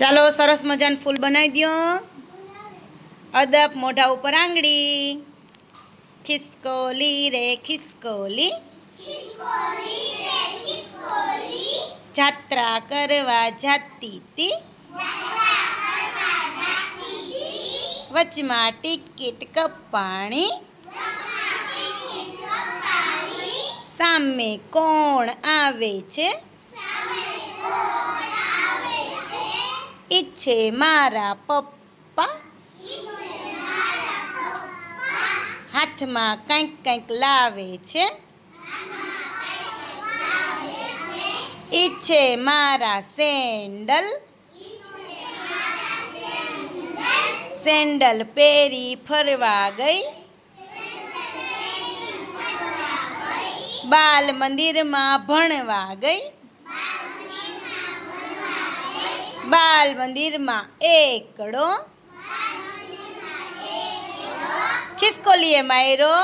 ચાલો સરસ મજાનું ફૂલ બનાવી દો અદબ મોઢા ઉપર આંગળી. ખિસકોલી રે ખિસકોલી. જાત્રા કરવા જાતી તી. વચમાં ટિકિટ કપાણી. સામે કોણ આવે છે? ઈચ્છે મારા પપ્પા? હાથમાં કંઈક કંઈક લાવે છે? ઈચ્છે મારા સેન્ડલ? સેન્ડલ પહેરી ફરવા ગઈ? બાલ મંદિરમાં ભણવા ગઈ? બાલ મંદિરમાં એકડો. ખિસકોલીએ માયરો